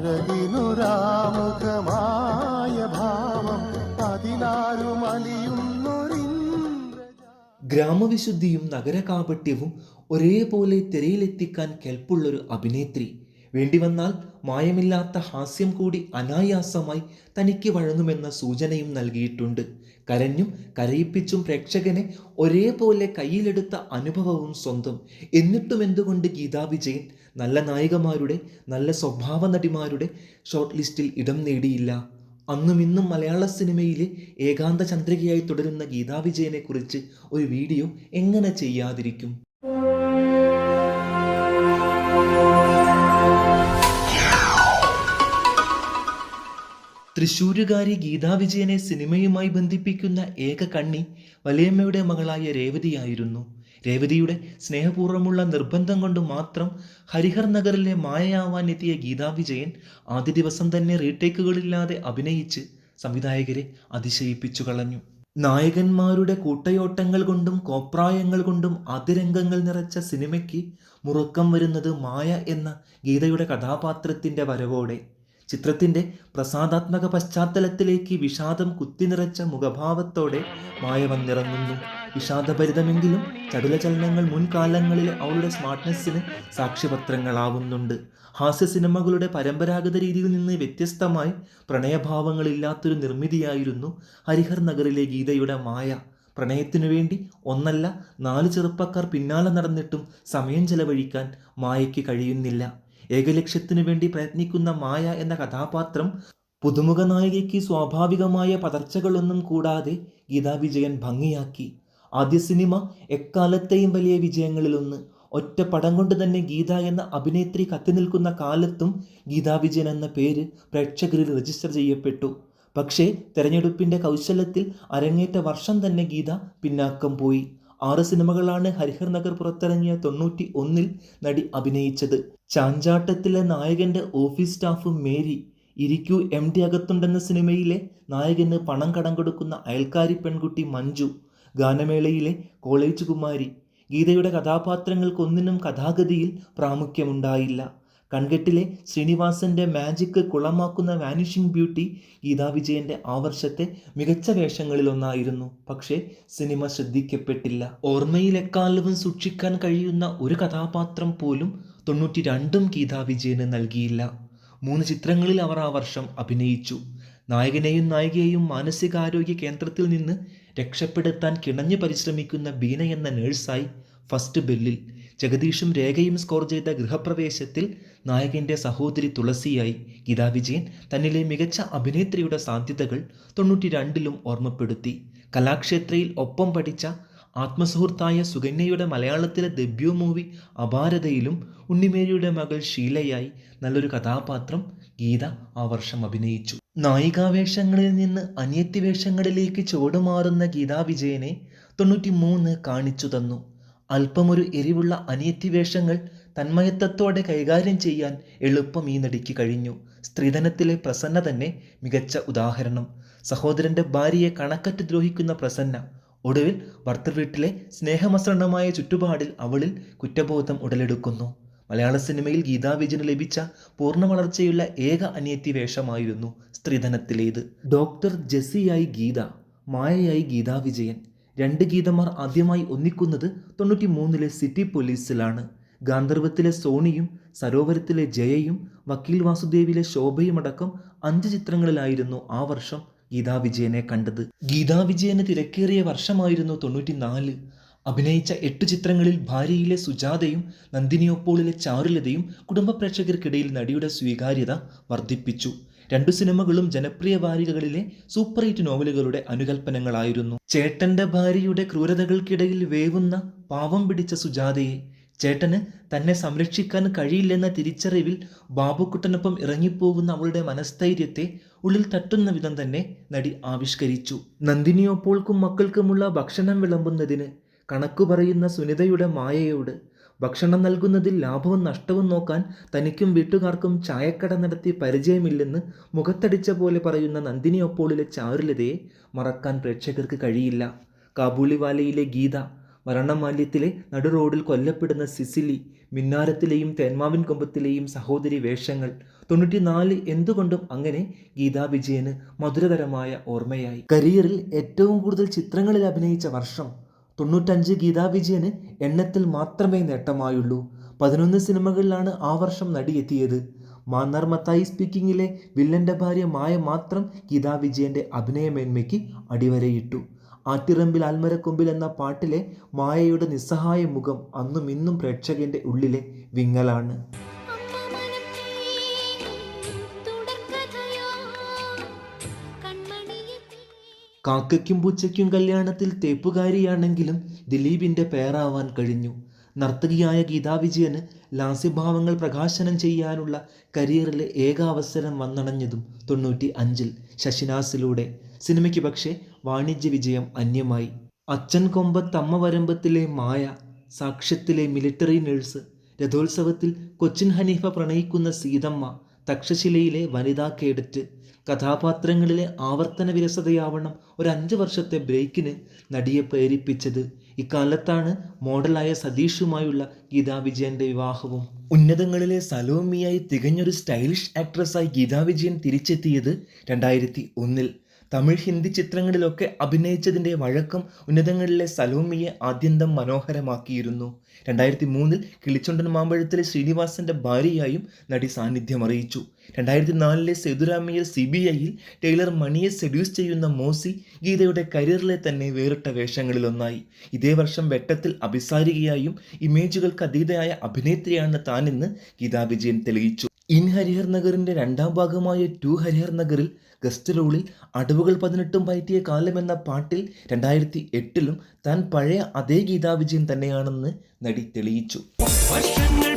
അഴകിനുരാമുഖമായ ഭാവം അലിയുന്നൊരിന്ദ്ര ഗ്രാമവിശുദ്ധിയും നഗരകാപട്യവും ഒരേപോലെ തിരയിലെത്തിക്കാൻ കെൽപ്പുള്ളൊരു അഭിനേത്രി വേണ്ടി വന്നാൽ മായമില്ലാത്ത ഹാസ്യം കൂടി അനായാസമായി തനിക്ക് വഴങ്ങുമെന്ന സൂചനയും നൽകിയിട്ടുണ്ട്. കരഞ്ഞും കരയിപ്പിച്ചും പ്രേക്ഷകനെ ഒരേപോലെ കയ്യിലെടുത്ത അനുഭവവും സ്വന്തം. എന്നിട്ടും എന്തുകൊണ്ട് ഗീതാ വിജയൻ നല്ല നായികമാരുടെ നല്ല സ്വഭാവ നടിമാരുടെ ഷോർട്ട് ലിസ്റ്റിൽ ഇടം നേടിയില്ല? അന്നും ഇന്നും മലയാള സിനിമയിലെ ഏകാന്ത ചന്ദ്രികയായി തുടരുന്ന ഗീതാ വിജയനെ കുറിച്ച് ഒരു വീഡിയോ എങ്ങനെ ചെയ്യാതിരിക്കും? തൃശ്ശൂരുകാരി ഗീതാ വിജയനെ സിനിമയുമായി ബന്ധിപ്പിക്കുന്ന ഏക കണ്ണി വലിയമ്മയുടെ മകളായ രേവതിയായിരുന്നു. രേവതിയുടെ സ്നേഹപൂർവമുള്ള നിർബന്ധം കൊണ്ട് മാത്രം ഹരിഹർ നഗറിലെ മായയാവാൻ എത്തിയ ഗീതാ വിജയൻ ആദ്യ ദിവസം തന്നെ റീടേക്കുകളില്ലാതെ അഭിനയിച്ച് സംവിധായകരെ അതിശയിപ്പിച്ചു കളഞ്ഞു. നായകന്മാരുടെ കൂട്ടയോട്ടങ്ങൾ കൊണ്ടും കോപ്രായങ്ങൾ കൊണ്ടും അതിരംഗങ്ങൾ നിറച്ച സിനിമയ്ക്ക് മുറുക്കം വരുന്നത് മായ എന്ന ഗീതയുടെ കഥാപാത്രത്തിന്റെ വരവോടെ. ചിത്രത്തിന്റെ പ്രസാദാത്മക പശ്ചാത്തലത്തിലേക്ക് വിഷാദം കുത്തിനിറച്ച മുഖഭാവത്തോടെ മായ വന്നിറങ്ങുന്നു വിഷാദഭരിതമെങ്കിലും ചടുല ചലനങ്ങൾ മുൻകാലങ്ങളിലെ അവളുടെ സ്മാർട്ട്നെസ്സിന് സാക്ഷ്യപത്രങ്ങളാവുന്നുണ്ട്. ഹാസ്യ സിനിമകളുടെ പരമ്പരാഗത രീതിയിൽ നിന്ന് വ്യത്യസ്തമായി പ്രണയഭാവങ്ങളില്ലാത്തൊരു നിർമ്മിതിയായിരുന്നു ഹരിഹർ നഗറിലെ ഗീതയുടെ മായ. പ്രണയത്തിനു വേണ്ടി ഒന്നല്ല നാല് ചെറുപ്പക്കാർ പിന്നാലെ നടന്നിട്ടും സമയം ചെലവഴിക്കാൻ മായയ്ക്ക് കഴിയുന്നില്ല. ഏകലക്ഷ്യത്തിനു വേണ്ടി പ്രയത്നിക്കുന്ന മായ എന്ന കഥാപാത്രം പുതുമുഖ നായികയ്ക്ക് സ്വാഭാവികമായ പതർച്ചകളൊന്നും കൂടാതെ ഗീതാ വിജയൻ ഭംഗിയാക്കി. ആദ്യ സിനിമ എക്കാലത്തെയും വലിയ വിജയങ്ങളിലൊന്ന്. ഒറ്റ പടം കൊണ്ട് തന്നെ ഗീത എന്ന അഭിനേത്രി കത്തി നിൽക്കുന്ന കാലത്തും ഗീതാ വിജയൻ എന്ന പേര് പ്രേക്ഷകരിൽ രജിസ്റ്റർ ചെയ്യപ്പെട്ടു. പക്ഷേ തെരഞ്ഞെടുപ്പിന്റെ കൗശലത്തിൽ അരങ്ങേറ്റ വർഷം തന്നെ ഗീത പിന്നാക്കം പോയി. ആറ് സിനിമകളാണ് ഹരിഹർ നഗർ പുറത്തിറങ്ങിയ തൊണ്ണൂറ്റി ഒന്നിൽ നടി അഭിനയിച്ചത്. ചാഞ്ചാട്ടത്തിലെ നായകന്റെ ഓഫീസ് സ്റ്റാഫ് മേരി ഇരിക്കൂ എം ഡി അകത്തുണ്ടെന്ന സിനിമയിലെ നായകന് പണം കടം കൊടുക്കുന്ന അയൽക്കാരി പെൺകുട്ടി മഞ്ജു ഗാനമേളയിലെ കോളേജ് കുമാരി. ഗീതയുടെ കഥാപാത്രങ്ങൾക്കൊന്നിനും കഥാഗതിയിൽ പ്രാമുഖ്യമുണ്ടായില്ല. കൺകെട്ടിലെ ശ്രീനിവാസന്റെ മാജിക് കുളമാക്കുന്ന വാനിഷിംഗ് ബ്യൂട്ടി ഗീതാ വിജയന്റെ ആ വർഷത്തെ മികച്ച വേഷങ്ങളിലൊന്നായിരുന്നു. പക്ഷേ സിനിമ ശ്രദ്ധിക്കപ്പെട്ടില്ല. ഓർമ്മയിൽ എക്കാലവും സൂക്ഷിക്കാൻ കഴിയുന്ന ഒരു കഥാപാത്രം പോലും തൊണ്ണൂറ്റി രണ്ടും ഗീതാ വിജയന് നൽകിയില്ല. മൂന്ന് ചിത്രങ്ങളിൽ അവർ ആ വർഷം അഭിനയിച്ചു. നായകനെയും നായികയെയും മാനസികാരോഗ്യ കേന്ദ്രത്തിൽ നിന്ന് രക്ഷപ്പെടുത്താൻ കിണഞ്ഞു പരിശ്രമിക്കുന്ന ബീന എന്ന നേഴ്സായി ഫസ്റ്റ് ബില്ലിൽ ജഗദീഷും രേഖയും സ്കോർ ചെയ്ത ഗൃഹപ്രവേശത്തിൽ നായകന്റെ സഹോദരി തുളസിയായി ഗീതാ വിജയൻ തന്നിലെ മികച്ച അഭിനേത്രിയുടെ സാധ്യതകൾ തൊണ്ണൂറ്റി രണ്ടിലും ഓർമ്മപ്പെടുത്തി. കലാക്ഷേത്രയിൽ ഒപ്പം പഠിച്ച ആത്മസുഹൃത്തായ സുകന്യയുടെ മലയാളത്തിലെ ഡെബ്യൂ മൂവി അപാരതയിലും ഉണ്ണിമേരിയുടെ മകൾ ഷീലയായി നല്ലൊരു കഥാപാത്രം ഗീത ആ വർഷം അഭിനയിച്ചു. നായികാവേഷങ്ങളിൽ നിന്ന് അനിയത്തി വേഷങ്ങളിലേക്ക് ചുവടുമാറുന്ന ഗീതാ വിജയനെ തൊണ്ണൂറ്റി മൂന്ന് കാണിച്ചു തന്നു. അല്പമൊരു എരിവുള്ള അനിയത്തി വേഷങ്ങൾ തന്മയത്വത്തോടെ കൈകാര്യം ചെയ്യാൻ എളുപ്പം ഈ നടിക്ക് കഴിഞ്ഞു. സ്ത്രീധനത്തിലെ പ്രസന്ന തന്നെ മികച്ച ഉദാഹരണം. സഹോദരന്റെ ഭാര്യയെ കണക്കറ്റ് ദ്രോഹിക്കുന്ന പ്രസന്ന. ഒടുവിൽ ഭർത്തൃവീട്ടിലെ സ്നേഹമസൃണമായ ചുറ്റുപാടിൽ അവളിൽ കുറ്റബോധം ഉടലെടുക്കുന്നു. മലയാള സിനിമയിൽ ഗീതാ വിജയന് ലഭിച്ച പൂർണ വളർച്ചയുള്ള ഏക അനിയത്തി വേഷമായിരുന്നു സ്ത്രീധനത്തിലേത്. ഡോക്ടർ ജെസ്സിയായി ഗീത മായയായി ഗീതാ വിജയൻ. രണ്ട് ഗീതമാർ ആദ്യമായി ഒന്നിക്കുന്നത് തൊണ്ണൂറ്റി മൂന്നിലെ സിറ്റി പോലീസിലാണ്. ഗാന്ധർവത്തിലെ സോണിയും സരോവരത്തിലെ ജയയും വക്കീൽ വാസുദേവിലെ ശോഭയുമടക്കം അഞ്ച് ചിത്രങ്ങളിലായിരുന്നു ആ വർഷം ഗീതാ വിജയനെ കണ്ടത്. ഗീതാ വിജയന് തിരക്കേറിയ വർഷമായിരുന്നു തൊണ്ണൂറ്റിനാല്. അഭിനയിച്ച എട്ട് ചിത്രങ്ങളിൽ ഭാര്യയിലെ സുജാതയും നന്ദിനിയൊപ്പോളിലെ ചാരുലതയും കുടുംബ പ്രേക്ഷകർക്കിടയിൽ നടിയുടെ സ്വീകാര്യത വർദ്ധിപ്പിച്ചു. രണ്ടു സിനിമകളും ജനപ്രിയ വാരികകളിലെ സൂപ്പർ ഹിറ്റ് നോവലുകളുടെ അനുകൽപ്പനങ്ങളായിരുന്നു. ചേട്ടന്റെ ഭാര്യയുടെ ക്രൂരതകൾക്കിടയിൽ വേവുന്ന പാവം പിടിച്ച സുജാതയെ ചേട്ടന് തന്നെ സംരക്ഷിക്കാൻ കഴിയില്ലെന്ന തിരിച്ചറിവിൽ ബാബുക്കുട്ടനൊപ്പം ഇറങ്ങിപ്പോകുന്ന അവളുടെ മനസ്ഥൈര്യത്തെ ഉള്ളിൽ തട്ടുന്ന വിധം തന്നെ നടി ആവിഷ്കരിച്ചു. നന്ദിനിയോപ്പോൾക്കും മക്കൾക്കുമുള്ള ഭക്ഷണം വിളമ്പുന്നതിന് കണക്കു പറയുന്ന സുനിതയുടെ മായയോട് ഭക്ഷണം നൽകുന്നതിൽ ലാഭവും നഷ്ടവും നോക്കാൻ തനിക്കും വീട്ടുകാർക്കും ചായക്കട നടത്തി പരിചയമില്ലെന്ന് മുഖത്തടിച്ച പോലെ പറയുന്ന നന്ദിനിയൊപ്പോളിലെ ചാരുലതയെ മറക്കാൻ പ്രേക്ഷകർക്ക് കഴിയില്ല. കാബൂളിവാലയിലെ ഗീത വരണമാല്യത്തിലെ നടുറോഡിൽ കൊല്ലപ്പെടുന്ന സിസിലി മിന്നാരത്തിലെയും തേന്മാവിൻ കൊമ്പത്തിലെയും സഹോദരി വേഷങ്ങൾ തൊണ്ണൂറ്റിനാല് എന്തുകൊണ്ടും അങ്ങനെ ഗീതാ വിജയന് മധുരതരമായ ഓർമ്മയായി. കരിയറിൽ ഏറ്റവും കൂടുതൽ ചിത്രങ്ങളിൽ അഭിനയിച്ച വർഷം തൊണ്ണൂറ്റഞ്ച് ഗീതാ വിജയന് എണ്ണത്തിൽ മാത്രമേ നേട്ടമായുള്ളൂ. പതിനൊന്ന് സിനിമകളിലാണ് ആ വർഷം നടിയെത്തിയത്. മാന്നാർ മത്തായി സ്പീക്കിങ്ങിലെ വില്ലന്റെ ഭാര്യ മായ മാത്രം ഗീതാ വിജയന്റെ അഭിനയമേന്മയ്ക്ക് അടിവരയിട്ടു. ആറ്റിറമ്പിൽ ആൽമരക്കൊമ്പിൽ എന്ന പാട്ടിലെ മായയുടെ നിസ്സഹായ മുഖം അന്നും ഇന്നും പ്രേക്ഷകന്റെ ഉള്ളിലെ വിങ്ങലാണ്. കാക്കയ്ക്കും പൂച്ചയ്ക്കും കല്യാണത്തിൽ തേപ്പുകാരിയാണെങ്കിലും ദിലീപിന്റെ പേരാവാൻ കഴിഞ്ഞു. നർത്തകിയായ ഗീതാ വിജയന് ലാസ്യഭാവങ്ങൾ പ്രകാശനം ചെയ്യാനുള്ള കരിയറിലെ ഏക അവസരം വന്നണഞ്ഞതും തൊണ്ണൂറ്റി അഞ്ചിൽ ശശിനാസിലൂടെ. സിനിമയ്ക്ക് പക്ഷേ വാണിജ്യ വിജയം അന്യമായി. അച്ഛൻ കൊമ്പത്തമ്മ വരമ്പത്തിലെ മായ സാക്ഷ്യത്തിലെ മിലിറ്ററി നഴ്സ് രഥോത്സവത്തിൽ കൊച്ചിൻ ഹനീഫ പ്രണയിക്കുന്ന സീതമ്മ തക്ഷശിലയിലെ വനിതാ കേഡറ്റ് കഥാപാത്രങ്ങളിലെ ആവർത്തന വിരസതയാവണം ഒരു അഞ്ച് വർഷത്തെ ബ്രേക്കിന് നടിയെ പ്രേരിപ്പിച്ചത്. ഇക്കാലത്താണ് മോഡലായ സതീഷുമായുള്ള ഗീതാ വിജയന്റെ വിവാഹവും. ഉന്നതങ്ങളിലെ സലോമിയായി തികഞ്ഞൊരു സ്റ്റൈലിഷ് ആക്ട്രസ്സായി ഗീതാ വിജയൻ തിരിച്ചെത്തിയത് രണ്ടായിരത്തി ഒന്നിൽ. തമിഴ് ഹിന്ദി ചിത്രങ്ങളിലൊക്കെ അഭിനയിച്ചതിന്റെ വഴക്കം ഉന്നതങ്ങളിലെ സലോമിയെ ആദ്യന്തം മനോഹരമാക്കിയിരുന്നു. രണ്ടായിരത്തി മൂന്നിൽ കിളിച്ചുണ്ടൻ മാമ്പഴത്തിലെ ശ്രീനിവാസന്റെ ഭാര്യയായും നടി സാന്നിധ്യം അറിയിച്ചു. രണ്ടായിരത്തി നാലിലെ സേതുരാമയ്യർ സി ബി ഐയിൽ ടൈലർ മണിയെ സെഡ്യൂസ് ചെയ്യുന്ന മോസി ഗീതയുടെ കരിയറിലെ തന്നെ വേറിട്ട വേഷങ്ങളിലൊന്നായി. ഇതേ വർഷം വെട്ടത്തിൽ അഭിസാരികയായും ഇമേജുകൾക്ക് അതീതയായ അഭിനേത്രിയാണ് താനെന്ന് ഗീതാ വിജയൻ തെളിയിച്ചു. ഇൻ ഹരിഹർ നഗറിന്റെ രണ്ടാം ഭാഗമായ ടു ഹരിഹർ നഗറിൽ ഗസ്റ്റ് റോളിൽ അടവുകൾ പതിനെട്ടും പയറ്റിയ കാലം എന്ന പാട്ടിൽ രണ്ടായിരത്തി എട്ടിലും താൻ പഴയ അതേ ഗീതാ വിജയൻ തന്നെയാണെന്ന് നടി തെളിയിച്ചു. വർഷങ്ങൾ